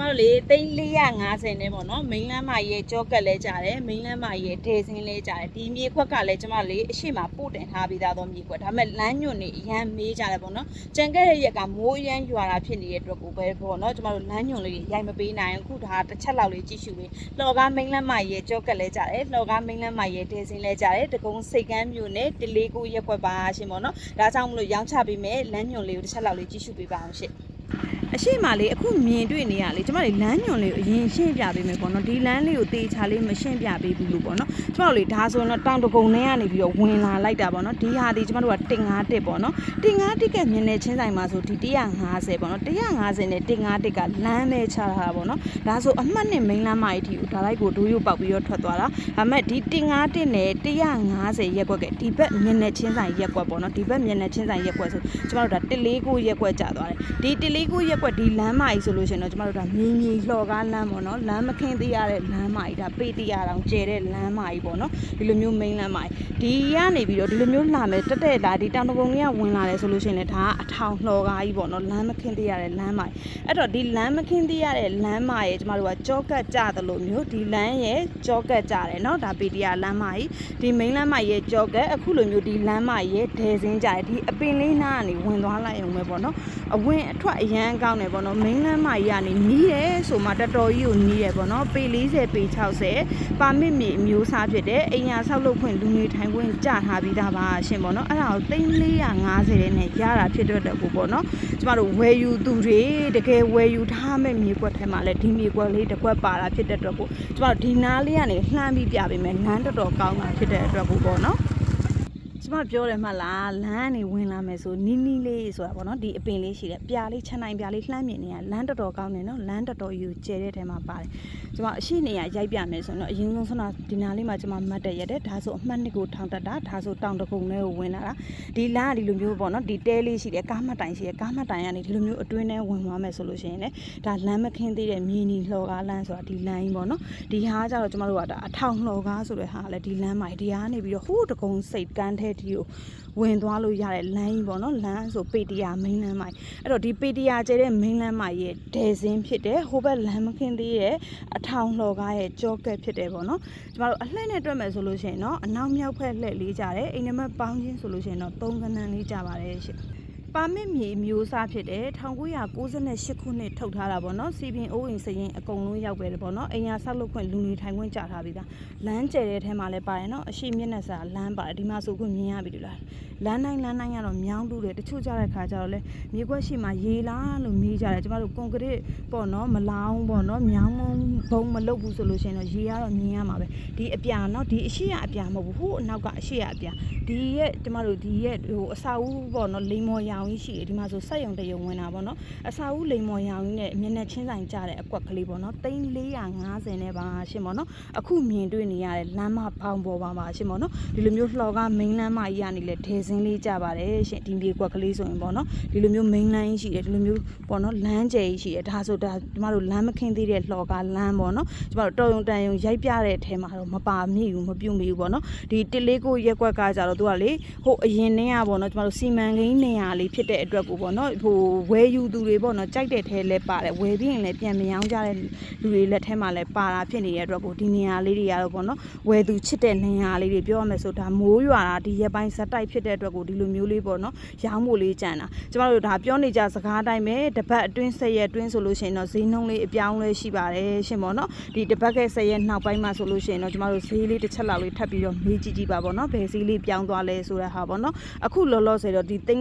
မတို့လေသိန်း450နဲ့ပေါ့နော်မိန်းလမ်းမရဲ့ကြောကက်လဲကြတယ်မိန်းလမ်းမရဲ့ဒေစင်းလဲကြတယ်ဒီမြေခွက်ကလည်းကျမတို့လေအရှိမပို့တင်ထားပြီးသားသောမြေခွက်ဒါပေမဲ့လမ်းညွန့်နေအရန်မေးကြတယ်ပေါ့နော်ကြံခဲ့တဲ့ရက်ကမိုးအရန်ရွာတာဖြစ်နေတဲ့အတွက်ကိုပဲပေါ့နော်ကျမတို့လမ်းညွန့်လေးတွေရိုက်မပေးနိုင်ဘူးအခုဒါတစ်ချက်လောက်လေးကြည့်ရှုပေးလှော်ကားမိန်းလမ်းမရဲ့ကြောကက်လဲကြတယ်လှော်ကားမိန်းလမ်းမရဲ့ဒေစင်းလဲကြတယ်တကုံစိတ်ကမ်းမြို့နဲ့တလေးကိုရက်ခွက်ပါရှင်ပေါ့နော်ဒါကြောင့်မလို့ရောင်းချပေးမယ်လမ်းညွန့်လေးကိုတစ်ချက်လောက်လေးကြည့်ရှုပေးပါအောင်ရှင့်အ ရှိမလေးအခုမြင်တွေ့နေရလေကျမတို့လမ်းညွန်လေးကိုအရင်ရှင်းပြပေးမယ်ပေါ့နော်ဒီလမ်းလေးကိုတေချာလေးမရှင်းပြပေးဘူးလို့ပေါ့နော်ကျမတို့လေဒါဆိုရင်တော့တောင်တကုံထဲကနေပြီးတော့ဝင်လာလိုက်တာပေါ့နော်ဒီဟာဒီကျမတို့ကတင်ငါးတစ်ပေါ့နော်တင်ငါးတစ်ကမြင်နေချင်းဆိုင်မှာဆိုဒီ150ပေါ့နော်150နဲ့တင်ငါးတစ်ကလမ်းပဲချထားတာပေါ့နော်ဒါဆိုအမှတ်နဲ့မိန်းလမ်းမကြီးဒီဒါလိုက်ကိုဒိုးရုပ်ပေါက်ပြီးတော့ထွက်သွားတာဒါပေမဲ့ဒီတင်ငါးတစ်နဲ့150ရက်ကွက်ကဒီဘက်မြင်နေချင်းဆိုင်ရက်ကွက်ပေါ့နော်ဒီဘက်မြင်နေချင်းဆိုင်ရက်ကွက်ဆိုကျမတို့ဒါ149ရက်ကွက်ကြာသွားတယ်ဒီ149ရက်ကွက်ဒီလမ်းမကြီးဆိုလို့ရှိရင်တော့ကျမတို့ဒါမြင်းမြင်းလှော်ကားလမ်းပေါ့နော်လမ်းမခင်းသေးရတဲ့လမ်းမကြီးဒါပေတရတောင်ကျဲတဲ့လမ်းမကြီးပေါ့နော်ဒီလိုမျိုး main လမ်းမကြီးဒီကနေပြီးတော့ဒီလိုမျိုးလာမယ်တက်တက်လာဒီတောင်တကုံကြီးကဝင်လာတယ်ဆိုလို့ရှိရင်လည်းဒါကအထောင်လှော်ကားကြီးပေါ့နော်လမ်းမခင်းသေးရတဲ့လမ်းမကြီးအဲ့တော့ဒီလမ်းမခင်းသေးရတဲ့လမ်းမကြီးကျမတို့ကကြောကတ်ကြတယ်လို့မျိုးဒီလမ်းရဲ့ကြောကတ်ကြတယ်နော်ဒါပေတရလမ်းမကြီးဒီ main လမ်းမကြီးရဲ့ကြောကတ်အခုလိုမျိုးဒီလမ်းမကြီးရဲ့ဒဲစင်းကြတယ်ဒီအပင်လေးနားကနေဝင်သွားလိုက်အောင်ပဲပေါ့နော်အဝင်အထွက်အရန်ကောင်းတယ်ပေါ့နော် main လမ်းမကြီးကနေနီးတယ်ဆိုမှတော်တော်ကြီးကိုနီးတယ်ပေါ့နော်ပေ40ပေ60ပါမစ်မြေအမျိုးအစားဖြစ်တဲ့အိမ်ယာဆောက်လုပ်ခွင့်လူနေထိုင်ခွင့်ကြထားပြီးသားပါရှင်ပေါ့နော်အဲ့ဒါကို3450တဲ့နဲ့ရတာဖြစ်တဲ့အတွက်ကိုပေါ့နော်ကျမတို့ဝယ်ယူသူတွေတကယ်ဝယ်ယူထားမဲ့မြေကွက်ထဲမှာလည်းဒီမြေကွက်လေးတစ်ကွက်ပါတာဖြစ်တဲ့အတွက်ကိုကျမတို့ဒီနားလေးကနေလှမ်းပြီးပြပေးမယ်လမ်းတော်တော်ကောင်းတာဖြစ်တဲ့အတွက်ကိုပေါ့နော်ကျ မပြောတယ်မှလားလမ်းကနေဝင်လာမယ်ဆိုနီးနီးလေးဆိုတာပေါ့နော်ဒီအပင်လေးရှိတယ်ပြာလေးချမ်းနိုင်ပြာလေးလှမ်းမြင်နေရလမ်းတော်တော်ကောင်းတယ်နော်လမ်းတော်တော်ယူကျဲတဲ့ထဲမှာပါတယ်ကျမအရှိနေရရိုက်ပြမယ်ဆိုရင်တော့အရင်ဆုံးဆန္ဒဒီနာလေးမှာကျမမတ်တက်ရက်တယ်ဒါဆိုအမှတ်နှစ်ကိုထောင်တက်တာဒါဆိုတောင်တကုံလေးကိုဝင်လာတာဒီလမ်းကဒီလိုမျိုးပေါ့နော်ဒီတဲလေးရှိတယ်ကားမှတ်တိုင်ရှိတယ်ကားမှတ်တိုင်ကနေဒီလိုမျိုးအတွင်းထဲဝင်သွားမယ်ဆိုလို့ရှိရင်လည်းဒါလမ်းမခင်းသေးတဲ့မြေနီလှော်ကားလမ်းဆိုတာဒီလမ်းကြီးပေါ့နော်ဒီဟာကကြတော့ကျမတို့ကဒါအထောင်လှော်ကားဆိုတဲ့ဟာကလည်းဒီလမ်းမှာဒီဟာကနေပြီးတော့ဟိုးတကုံစိတ်ကန်းထဲတီကိုဝင်သွားလို့ရတဲ့လမ်းကြီးပေါ့နော်လမ်းဆိုပေတရာမိန်းလမ်းမိုင်အဲ့တော့ဒီပေတရာကျဲတဲ့မိန်းလမ်းမိုင်ရဲ့ဒဲစင်းဖြစ်တယ်ဟိုဘက်လမ်းမခင်းသေးရဲ့အထောင်လှော်ကားရဲ့ကြောကက်ဖြစ်တယ်ပေါ့နော်ကျမတို့အလှည့်နဲ့တွက်မယ်ဆိုလို့ရှိရင်တော့အနောက်မြောက်ဖက်လှည့်လေးကြတယ်အိမ်နံပါတ်ပေါင်းချင်းဆိုလို့ရှိရင်တော့သုံးကနန်းလေးကြပါတယ်ရှင် ပါမစ်မြေအမျိုးအစားဖြစ်တယ်1998ခုနှစ်ထုတ်ထားတာပေါ့နော်စီပင်အိုးအိမ်စရင်အကုန်လုံးရောက်ပဲတယ်ပေါ့နော်အိမ်ယာဆောက်လုပ်ခွင့်လူနေထိုင်ခွင့်ကြာထားပြီးသားလမ်းကျဲတဲ့ထဲမှာလည်းပါတယ်နော်အရှိမျက်နှာစာလမ်းပါတယ်ဒီမှာဆိုခုမြင်ရပြီလားလမ်းတိုင်းလမ်းတိုင်းကတော့မြောင်းတူတယ်တချို့ကြတဲ့ခါကျတော့လေမြေခွက်ရှိမှရေလားလို့မေးကြတယ်ကျမတို့ကွန်ကရစ်ပေါ့နော်မလောင်းပေါ့နော်မြောင်းမုံဘုံမလုတ်ဘူးဆိုလို့ရှိရင်တော့ရေကတော့မြင်ရမှာပဲဒီအပြာနော်ဒီအရှိရအပြာမဟုတ်ဘူးဟိုအနောက်ကအရှိရအပြာဒီရဲ့ကျမတို့ဒီရဲ့ဟိုအစာဦးပေါ့နော်လိမ္မော်ရောင်ကြီးရှိတယ်ဒီမှာဆိုစက်ရုံတရုံဝင်တာပေါ့နော်အစာဦးလိမ္မော်ရောင်ကြီးနဲ့မျက်နှာချင်းဆိုင်ကြတဲ့အကွက်ကလေးပေါ့နော်3450နဲ့ပါရှင်ပေါ့နော်အခုမြင်တွေ့နေရတဲ့လမ်းမဖောင်ပေါ်ပါပါရှင်ပေါ့နော်ဒီလိုမျိုးလှော်ကားမိန်းလမ်းမကြီးကနေလဲဒေစင်းလေးကြပါတယ်ရှင်ဒီမြေကွက်ကလေးဆိုရင်ပေါ့နော်ဒီလိုမျိုးမိန်းလမ်းကြီးရှိတယ်ဒီလိုမျိုးပေါ့နော်လမ်းကျယ်ကြီးရှိတယ်ဒါဆိုဒါကျမတို့လမ်းမခင်းသေးတဲ့လှော်ကားလမ်းပေါ့နော်ကျမတို့တော်ရုံတန်ရုံရိုက်ပြတဲ့အထဲမှာတော့မပါမိဘူးမပြုတ်မိဘူးပေါ့နော်ဒီတစ်လေးကိုရက်ကွက်ကကြတော့သူကလေဟိုအရင်တည်းကပေါ့နော်ကျမတို့စီမံကိန်းနေရာလေးဖြစ်တဲ့အတွက်ကိုပေါ့နော်ဟိုဝယ်ယူသူတွေပေါ့နော်ကြိုက်တဲ့ထဲလဲပါတယ်ဝယ်ပြီးရင်လည်းပြန်မရောင်းကြတဲ့လူတွေလက်ထဲမှာလည်းပါတာဖြစ်နေတဲ့အတွက်ကိုဒီနေရာလေးတွေကတော့ပေါ့နော်ဝယ်သူချစ်တဲ့နေရာလေးတွေပြောရမယ်ဆိုဒါမိုးရွာတာဒီရက်ပိုင်းဇက်တိုက်ဖြစ်တဲ့အတွက်ကိုဒီလိုမျိုးလေးပေါ့နော်ရောင်းဖို့လေးကြံတာကျမတို့ဒါပြောနေကြစကားတိုင်းပဲတပတ်အတွင်းဆက်ရက်အတွင်းဆိုလို့ရှိရင်တော့ဈေးနှုန်းလေးအပြောင်းလဲရှိပါတယ်ရှင်ပေါ့နော်ဒီတပတ်ကဆက်ရက်နောက်ပိုင်းမှာဆိုလို့ရှိရင်တော့ကျမတို့ဈေးလေးတစ်ချက်လောက်လေးထပ်ပြီးတော့မေးကြည့်ကြည့်ပါပေါ့နော်ဘယ်ဈေးလေးပြောင်းသွားလဲဆိုတဲ့ဟာပေါ့နော်အခုလောလောဆယ်တော့ဒီသိ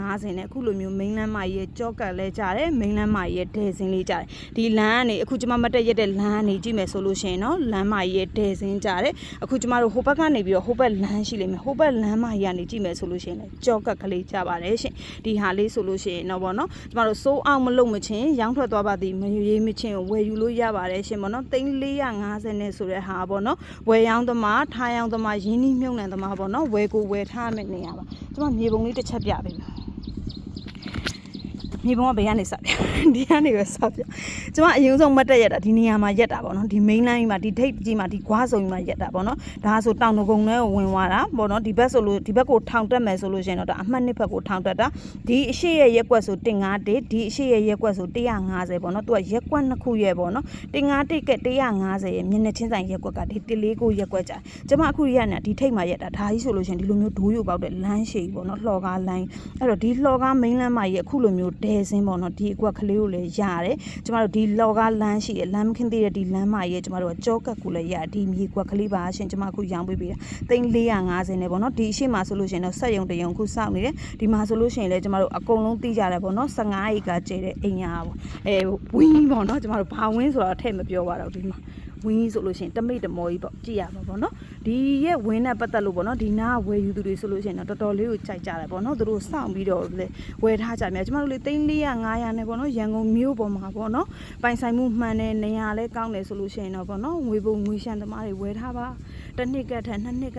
န်း450နဲ့အခုလိုမျိုးမိန်းလမ်းမကြီးရဲ့ကြောကတ်လဲကြတယ်မိန်းလမ်းမကြီးရဲ့ဒဲစင်းလေးကြတယ်ဒီလမ်းကနေအခုကျမမတက်ရက်တဲ့လမ်းကနေကြည့်မယ်ဆိုလို့ရှိရင်တော့လမ်းမကြီးရဲ့ဒဲစင်းကြတယ်အခုကျမတို့ဟိုဘက်ကနေပြီးတော့ဟိုဘက်လမ်းရှိလိမ့်မယ်ဟိုဘက်လမ်းမကြီးကနေကြည့်မယ်ဆိုလို့ရှိရင်လည်းကြောကတ်ကလေးကြပါတယ်ရှင်ဒီဟာလေးဆိုလို့ရှိရင်တော့ပေါ့နော်ကျမတို့စိုးအောင်မလုပ်မချင်းရောင်းထွက်သွားပါသည်မရေးမချင်းဝယ်ယူလို့ရပါတယ်ရှင်ပေါ့နော်သိန်း450နဲ့ဆိုတဲ့ဟာပေါ့နော်ဝယ်ရောင်းသမားထားရောင်းသမားရင်းနှီးမြုပ်နှံသမားပေါ့နော်ဝယ်ကိုဝယ်ထားမယ်နေရပါကျမမြေပုံလေးတစ်ချက်ပြပေးမယ် မြေပုံကဘယ်ကနေစပြဒီကနေပဲစပြကျမအရင်ဆုံးမတ်တက်ရက်တာဒီနေရာမှာရက်တာပေါ့နော်ဒီ main line မှာဒီထိပ်ကြီးမှာဒီကွာဆုံကြီးမှာရက်တာပေါ့နော်ဒါဆိုတောင်တကုံထဲကိုဝင်သွားတာပေါ့နော်ဒီဘက်ဆိုလို့ဒီဘက်ကိုထောင်တက်မယ်ဆိုလို့ရှိရင်တော့ဒါအမှတ်နှစ်ဘက်ကိုထောင်တက်တာဒီအရှိရဲ့ရက်ကွက်ဆို151ဒီအရှိရဲ့ရက်ကွက်ဆို150ပေါ့နော်သူကရက်ကွက်နှစ်ခုရဲ့ပေါ့နော်151က150ရဲ့မျက်နှာချင်းဆိုင်ရက်ကွက်ကဒီ149ရက်ကွက်ကြာကျမအခုရက်နဲ့ဒီထိပ်မှာရက်တာဒါကြီးဆိုလို့ရှိရင်ဒီလိုမျိုးဒိုးရုပ်ပေါက်တဲ့လမ်းရှည်ပေါ့နော်လှော်ကားလိုင်းအဲ့တော့ဒီလှော်ကား main လမ်းမှာရဲ့အခုလိုမျိုးဒဲစင်းပေါ့နော်ဒီအကွက်ကလေးကိုလည်းရတယ်ကျမတို့ဒီလှော်ကားလမ်းရှိရဲ့လမ်းမခင်းသေးတဲ့ဒီလမ်းမှာရဲ့ကျမတို့ကကြောကတ်ကိုလည်းရဒီမြေကွက်ကလေးပါရှင်ကျမအခုရောင်းပေးပေးတာသိန်း450နဲ့ပေါ့နော်ဒီအရှိမှာဆိုလို့ရှိရင်တော့ဆက်ယုံတယုံခုစောင့်နေတယ်ဒီမှာဆိုလို့ရှိရင်လည်းကျမတို့အကုန်လုံးသိကြတယ်ပေါ့နော်15ဧကကျဲတဲ့အိမ်ညာပေါ့အဲဝင်းပေါ့နော်ကျမတို့ဘာဝင်းဆိုတော့ထည့်မပြောပါတော့ဒီမှာ ဝင်းဆိုလို့ရှိရင်တမိတ်တမောကြီးပေါ့ကြည့်ရမှာပေါ့နော်ဒီရဲ့ဝင်းနဲ့ပတ်သက်လို့ပေါ့နော်ဒီနားဝယ်ယူသူတွေဆိုလို့ရှိရင်တော့တော်တော်လေးကိုကြိုက်ကြတယ်ပေါ့နော်သူတို့စောင့်ပြီးတော့လေဝယ်ထားကြမြဲကျမတို့လေသိန်း400 500နဲ့ပေါ့နော်ရန်ကုန်မြို့ပေါ်မှာပေါ့နော်ပိုင်ဆိုင်မှုမှန်တဲ့နေရာလဲကောင်းတယ်ဆိုလို့ရှိရင်တော့ပေါ့နော်ငွေပုံငွေရှမ်းသမားတွေဝယ်ထားပါတစ်နှစ်ကထက်နှစ်နှစ်က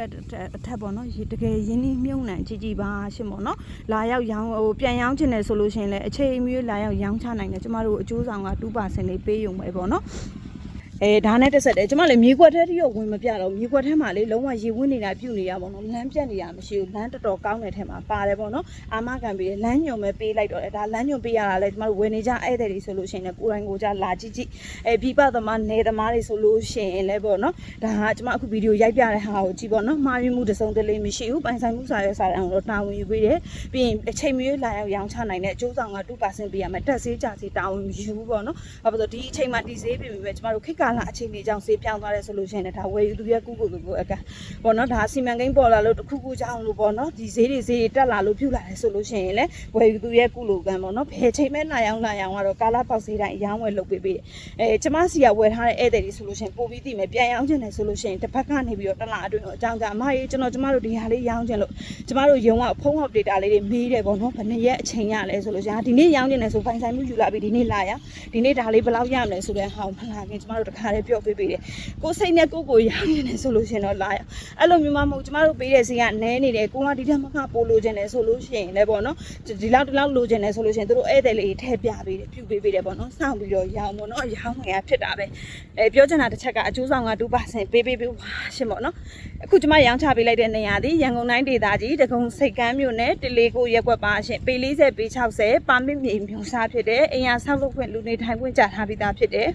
အထက်ပေါ့နော်တကယ်ရင်းနှီးမြုံနှံကြည့်ကြည့်ပါရှင်ပေါ့နော်လာရောက်ရောင်းဟိုပြန်ရောင်းချင်တယ်ဆိုလို့ရှိရင်လည်းအချိန်မျိုးလာရောက်ရောင်းချနိုင်တယ်ကျမတို့အကျိုးဆောင်က2%လေးပေးရုံပဲပေါ့နော် အဲဒါနဲ့တက်ဆက်တယ်ကျမလည်းမြေခွက်ထဲတိရောဝင်မပြတော့မြေခွက်ထဲမှာလေလုံးဝရေဝင်းနေတာပြုတ်နေတာပေါ့နော်လမ်းပြတ်နေတာမရှိဘူးလမ်းတော်တော်ကောင်းတဲ့ထဲမှာပါတယ်ပေါ့နော်အာမခံပေးတယ်လမ်းညွန်ပဲပေးလိုက်တော့တယ်ဒါလမ်းညွန်ပေးရတာလေကျမတို့ဝယ်နေကြဧည့်သည်တွေဆိုလို့ရှိရင်လည်းကိုယ်တိုင်ကိုယ်ကြလာကြည့်ကြည့်အဲပြပသမားနေသမားတွေဆိုလို့ရှိရင်လည်းပေါ့နော်ဒါကကျမအခုဗီဒီယိုရိုက်ပြတဲ့ဟာကိုကြည့်ပေါ့နော်မှားယွင်းမှုတစ်စုံတစ်လေးမရှိဘူးပိုင်ဆိုင်မှုစာရွက်စာတမ်းကိုတော့တာဝန်ယူပေးတယ်ပြီးရင်အချိန်မျိုးလာရောက်ရောင်းချနိုင်တဲ့အကျိုးဆောင်က2%ပေးရမယ်တက်ဆေးကြဆေးတာဝန်ယူဘူးပေါ့နော်ဘာလို့လဲဆိုတော့ဒီအချိန်မှာဒီဈေးပြင်ပြီးပဲကျမတို့ခေတ်ကာလအချိန်ကြီးကြောင့်ဈေးပြောင်းသွားတယ်ဆိုလို့ရှိရင်လည်းဒါဝယ်ယူသူရဲ့ကုကုကုကုအကပေါ့နော်ဒါစီမံကိန်းပေါ်လာလို့တစ်ခုခုကြောင့်လို့ပေါ့နော်ဒီဈေးတွေဈေးတွေတက်လာလို့ပြုလာတယ်ဆိုလို့ရှိရင်လည်းဝယ်ယူသူရဲ့ကုလိုကံပေါ့နော်ဘယ်ချိန်မဲ့လာရောက်လာရောက်ကတော့ကာလာပေါက်ဈေးတိုင်းအရောင်းဝယ်လုပ်ပေးပေးတယ်အဲကျမစီကဝယ်ထားတဲ့ဧည့်သည်တွေဆိုလို့ရှိရင်ပို့ပြီးသိမယ်ပြန်ရောင်းချင်တယ်ဆိုလို့ရှိရင်တစ်ဖက်ကနေပြီးတော့တစ်လအတွင်းတော့အကြောင်းကြားအမကြီးကျွန်တော်ကျမတို့ဒီဟာလေးရောင်းချင်လို့ကျမတို့ရုံကဖုန်းအောက်ဒေတာလေးတွေမေးတယ်ပေါ့နော်ဘယ်နှစ်ရက်အချိန်ရလဲဆိုလို့ရှိရင်ဒီနေ့ရောင်းချင်တယ်ဆိုဖိုင်ဆိုင်မှုယူလာပြီးဒီနေ့လာရဒီနေ့ဒါလေးဘယ်လောက်ရမလဲဆိုတဲ့ဟာကိုဖလာခင်ကျမတို့တခါလေးပြောပေးပေးတယ်ကိုယ်စိတ်နဲ့ကိုယ်ကိုရောင်းနေတယ်ဆိုလို့ရှိရင်တော့လာရအဲ့လိုမျိုးမှမဟုတ်ကျမတို့ပေးတဲ့စီကနဲနေတယ်ကိုကဒီထက်မကပိုလိုချင်တယ်ဆိုလို့ရှိရင်လည်းပေါ့နော်ဒီလောက်ဒီလောက်လိုချင်တယ်ဆိုလို့ရှိရင်တို့ဧည့်သည်လေးထည့်ပြပေးတယ်ပြုပေးပေးတယ်ပေါ့နော်စောင့်ပြီးတော့ရောင်းပေါ့နော်ရောင်းငယ်ဖြစ်တာပဲအဲပြောချင်တာတစ်ချက်ကအကျိုးဆောင်က2%ပေးပေးပေးပါရှင်ပေါ့နော်အခုကျမရောင်းချပေးလိုက်တဲ့နေရာဒီရန်ကုန်တိုင်းဒေသကြီးတကုံစိတ်ကမ်းမြို့နယ်တလေးကိုရက်ွက်ပါရှင်ပေ40ပေ60ပါမစ်မြေမျိုးစားဖြစ်တယ်အိမ်ယာဆောက်လုပ်ခွင့်လူနေထိုင်ခွင့်ကြာထားပြီးသားဖြစ်တယ်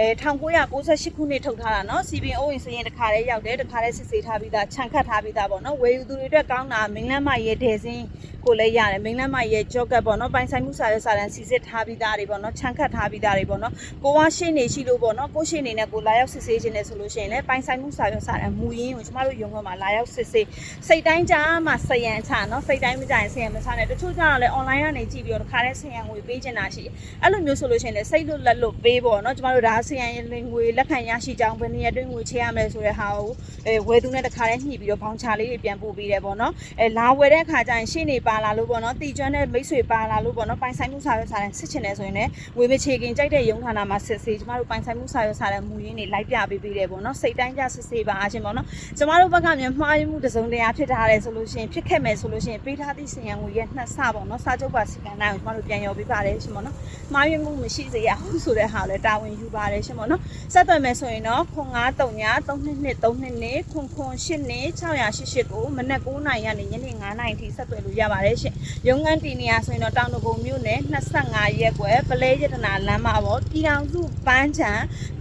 အဲ1998ခုနှစ်ထုတ်ထားတာเนาะစီပင်အိုးရင်စရင်တစ်ခါတည်းရောက်တယ်တစ်ခါတည်းစစ်ဆေးထားပြီးသားခြံခတ်ထားပြီးသားပေါ့เนาะဝယ်ယူသူတွေအတွက်ကောင်းတာမင်းလမ်းမရဲ့ဒဲစင်းကိုလည်းရတယ်မင်းလမ်းမရဲ့ကြောကတ်ပေါ့เนาะပိုင်ဆိုင်မှုစာရွက်စာတမ်းစီစစ်ထားပြီးသားတွေပေါ့เนาะခြံခတ်ထားပြီးသားတွေပေါ့เนาะကိုကရှင်းနေရှိလို့ပေါ့เนาะကိုရှင်းနေနဲ့ကိုလာရောက်စစ်ဆေးခြင်းနဲ့ဆိုလို့ရှိရင်လည်းပိုင်ဆိုင်မှုစာရွက်စာတမ်းမူရင်းကိုကျမတို့ရုံးခွဲမှာလာရောက်စစ်ဆေးစိတ်တိုင်းကြားမှာစရန်ချเนาะစိတ်တိုင်းမကြရင်စရန်မချနဲ့တချို့ကျတော့လည်း online ကနေကြည့်ပြီးတော့တစ်ခါတည်းစရန်ငွေပေးချင်တာရှိတယ်အဲ့လိုမျိုးဆိုလို့ရှိရင်လည်းစိတ်လွတ်လက်လွတ်ပေးပေါ့เนาะကျမတို့ဒါ စရန်ငွေလက်ခံရရှိကြောင်းဘယ်နည်းအတွင်းငွေချေရမလဲဆိုတဲ့ဟာကို အဲဝယ်သူနဲ့တစ်ခါတည်းညှိပြီးတော့ဘောင်ချလေးတွေပြန်ပို့ပေးတယ်ပေါ့နော်အဲလာဝယ်တဲ့အခါကျရင်ရှင်းနေပါလာလို့ပေါ့နော်တီကျွမ်းတဲ့မိတ်ဆွေပါလာလို့ပေါ့နော်ပိုင်ဆိုင်မှုစာရွက်စာတမ်းစစ်ချင်တယ်ဆိုရင်လည်းငွေမချေခင်ကြိုက်တဲ့ရုံးဌာနမှာစစ်ဆေးကျမတို့ပိုင်ဆိုင်မှုစာရွက်စာတမ်းမူရင်းတွေလိုက်ပြပေးပေးတယ်ပေါ့နော်စိတ်တိုင်းကြစစ်ဆေးပါအချင်းပေါ့နော်ကျမတို့ဘက်ကမြန်မှားယွင်းမှုတစ်စုံတရာဖြစ်ထားတယ်ဆိုလို့ရှိရင်ဖြစ်ခဲ့မယ်ဆိုလို့ရှိရင်ပေးထားသည့်စင်ရန်ငွေရဲ့နှစ်ဆပေါ့နော်စာချုပ်ပါစီကံတိုင်းကိုကျမတို့ပြန်ရောပေးပါတယ်ရှင်ပေါ့နော်မှားယွင်းမှုမရှိစေရဘူးဆိုတဲ့ဟာလည်းတာဝန်ယူပါတယ်ရှင်ပေါ့နော်ဆက်သွယ်မယ်ဆိုရင်တော့ခွန်9 3ည322 322ခွန်ခွန်8နေ688ကိုမနက်9:00နာရီကနေညနေ9:00နာရီထိဆက်သွယ်လို့ရပါတယ်ရှင်။ရုံးခန်းတီနေရဆိုရင်တော့တောင်တကုံမြို့နယ်25ရက်ကွယ်ပလဲရတနာလမ်းမပေါ်ပြည်တော်စုပန်းချံ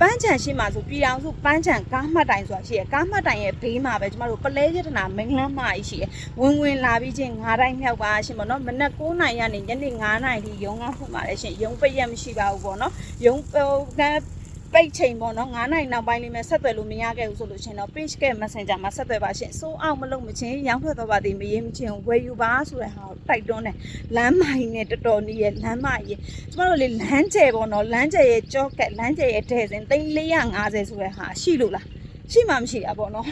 ပန်းချံရှိမှဆိုပြည်တော်စုပန်းချံကားမှတ်တိုင်ဆိုတာရှိရကားမှတ်တိုင်ရဲ့ဘေးမှာပဲကျမတို့ပလဲရတနာမင်းလမ်းမကြီးရှိရဝင်ဝင်လာပြီးချင်း9တိုင်းမြောက်ပါရှင်ပေါ့နော်မနက်9:00နာရီကနေညနေ9:00နာရီထိရုံးခန်းဖွင့်ပါတယ်ရှင်ရုံးပိတ်ရက်မရှိပါဘူးပေါ့နော်ရုံးပုံကန်း ပိတ်ချိန်ပေါ့နော်9နိုင်နောက်ပိုင်းလေးမဲ့ဆက်သွယ်လို့မရခဲ့ဘူးဆိုလို့ရှင်တော့ page က messenger မှာဆက်သွယ်ပါရှင်စိုးအောင်မလုပ်မချင်းရောင်းထွက်တော့ပါသေးမရေးမချင်းဝယ်ယူပါဆိုတဲ့ဟာကိုတိုက်တွန်းတယ်လမ်းမိုင်နဲ့တော်တော်နီးရဲ့လမ်းမကြီးကျမတို့လေလမ်းကျယ်ပေါ့နော်လမ်းကျယ်ရဲ့ကြောကက်လမ်းကျယ်ရဲ့ဒဲစင်3450ဆိုတဲ့ဟာရှိလို့လား ရှိမှမရှိတာပေါ့နော်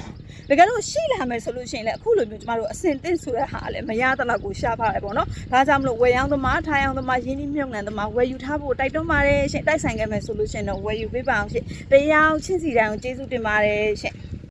တကယ်လို့ရှိလာမယ်ဆိုလို့ရှိရင်လည်းအခုလိုမျိုးကျမတို့အစင်တင့်ဆိုတဲ့ဟာလည်းမရတဲ့လောက်ကိုရှားပါတယ်ပေါ့နော်ဒါကြောင့်မလို့ဝယ်ရောင်းသမားထားရောင်းသမားရင်းနှီးမြှုပ်နှံသမားဝယ်ယူထားဖို့တိုက်တွန်းပါတယ်ရှင်တိုက်ဆိုင်ခဲ့မယ်ဆိုလို့ရှိရင်တော့ဝယ်ယူပေးပါအောင်ရှင်တရားချင်းစီတိုင်းကိုကျေးဇူးတင်ပါတယ်ရှင်